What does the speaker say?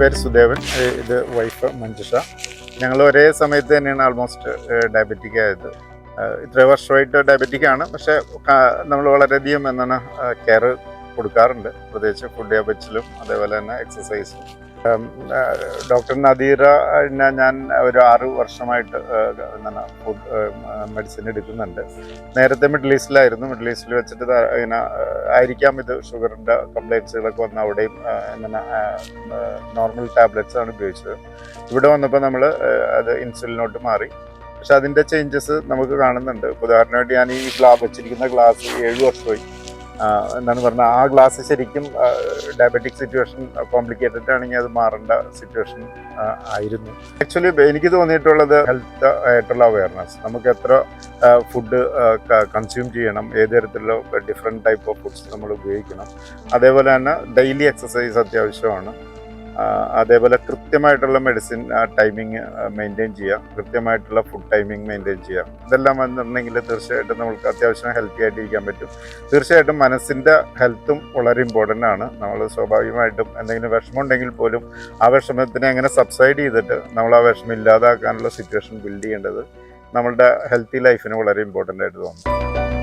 പേര് സുദേവൻ ഇത് വൈഫ് മഞ്ജുഷ. ഞങ്ങൾ ഒരേ സമയത്ത് തന്നെയാണ് ആൾമോസ്റ്റ് ഡയബറ്റിക് ആയത്. ഇത്ര വർഷമായിട്ട് ഡയബറ്റിക് ആണ്. പക്ഷെ നമ്മൾ വളരെയധികം എന്താണ് കെയർ കൊടുക്കാറുണ്ട്. പ്രത്യേകിച്ച് ഫുഡ് ഹാബിറ്റ്സിലും അതേപോലെ തന്നെ എക്സസൈസും ഡോക്ടർ നദീറ ഞാൻ ഒരു ആറ് വർഷമായിട്ട് എന്താണ് ഫുഡ് മെഡിസിൻ എടുക്കുന്നുണ്ട്. നേരത്തെ മിഡിൽ ഈസ്റ്റിലായിരുന്നു. മിഡിൽ ഈസ്റ്റിൽ വെച്ചിട്ട് ഇങ്ങനെ ആയിരിക്കാം. ഇത് ഷുഗറിന്റെ കംപ്ലൈൻസുകളൊക്കെ വന്ന് അവിടെയും എന്താണ് നോർമൽ ടാബ്ലറ്റ്സ് ആണ് ഉപയോഗിച്ചത്. ഇവിടെ വന്നപ്പോൾ നമ്മൾ അത് ഇൻസുലിനോട്ട് മാറി. പക്ഷെ അതിന്റെ ചേഞ്ചസ് നമുക്ക് കാണുന്നുണ്ട്. ഉദാഹരണമായിട്ട് ഞാൻ ഈ ഗ്ലാസ് വെച്ചിരിക്കുന്ന ഗ്ലാസ് ഏഴ് വർഷമായി. എന്താണ് പറഞ്ഞാൽ ആ ഗ്ലാസ് ശരിക്കും ഡയബറ്റിക് സിറ്റുവേഷൻ കോംപ്ലിക്കേറ്റഡ് ആണെങ്കിൽ അത് മാറേണ്ട സിറ്റുവേഷൻ ആയിരുന്നു. ആക്ച്വലി എനിക്ക് തോന്നിയിട്ടുള്ളത് ഹെൽത്ത് ആയിട്ടുള്ള അവയർനെസ് നമുക്ക് എത്ര ഫുഡ് കൺസ്യൂം ചെയ്യണം ഏത് തരത്തിലുള്ള ഡിഫറെന്റ് ടൈപ്പ് ഓഫ് ഫുഡ്സ് നമ്മൾ ഉപയോഗിക്കണം. അതേപോലെ തന്നെ ഡെയിലി എക്സസൈസ് അത്യാവശ്യമാണ്. അതേപോലെ കൃത്യമായിട്ടുള്ള മെഡിസിൻ ടൈമിങ് മെയിന്റെയിൻ ചെയ്യുക കൃത്യമായിട്ടുള്ള ഫുഡ് ടൈമിങ് മെയിന്റെയിൻ ചെയ്യുക ഇതെല്ലാം വന്നിട്ടുണ്ടെങ്കിൽ തീർച്ചയായിട്ടും നമുക്ക് അത്യാവശ്യം ഹെൽത്തി ആയിട്ട് ഇരിക്കാൻ പറ്റും. തീർച്ചയായിട്ടും മനസ്സിന്റെ ഹെൽത്തും വളരെ ഇമ്പോർട്ടന്റ് ആണ്. നമ്മൾ സ്വാഭാവികമായിട്ടും എന്തെങ്കിലും വിഷമം ഉണ്ടെങ്കിൽ പോലും ആ വിഷമത്തിനെ എങ്ങനെ സബ്സൈഡ് ചെയ്തിട്ട് നമ്മൾ ആ വിഷമം ഇല്ലാതാക്കാനുള്ള സിറ്റുവേഷൻ ബിൽഡ് ചെയ്യേണ്ടത് നമ്മളുടെ ഹെൽത്തി ലൈഫിന് വളരെ ഇമ്പോർട്ടന്റ് ആയിട്ട് തോന്നുന്നു.